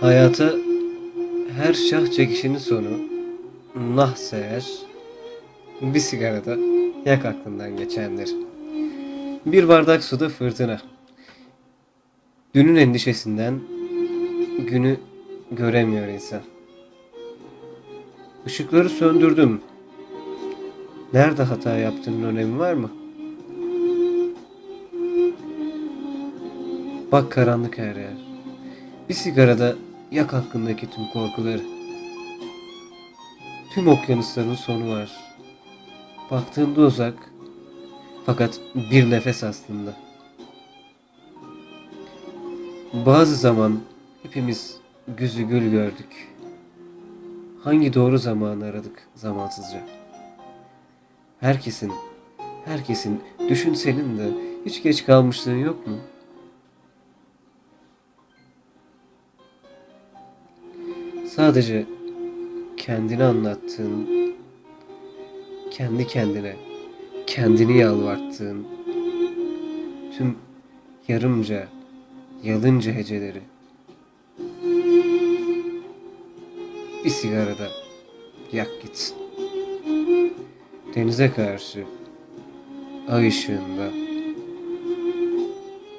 Hayata her şah çekişinin sonu nahse eğer bir sigarada yak aklından geçendir. Bir bardak suda fırtına. Dünün endişesinden günü göremiyor insan. Işıkları söndürdüm. Nerede hata yaptığının önemi var mı? Bak karanlık her yer. Bir sigarada yak hakkındaki tüm korkuları. Tüm okyanusların sonu var. Baktığında uzak fakat bir nefes aslında. Bazı zaman hepimiz güzü gül gördük. Hangi doğru zamanı aradık zamansızca? Herkesin, herkesin, düşün senin de hiç geç kalmışlığın yok mu? Sadece kendini anlattığın, kendi kendine, kendini yalvarttığın, tüm yarımca, yalınca heceleri bir sigarada yak gitsin. Denize karşı, ay ışığında,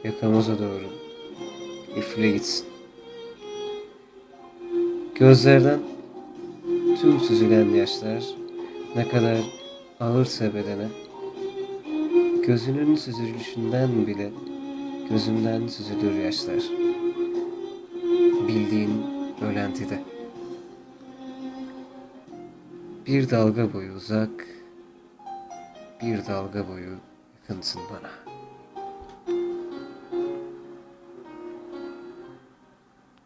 yakamoza doğru üfle gitsin. Gözlerden tüm süzülen yaşlar ne kadar ağırsa bedene, gözünün süzülüşünden bile gözümden süzülür yaşlar. Bildiğin ölentide. Bir dalga boyu uzak, bir dalga boyu yakınsın bana.''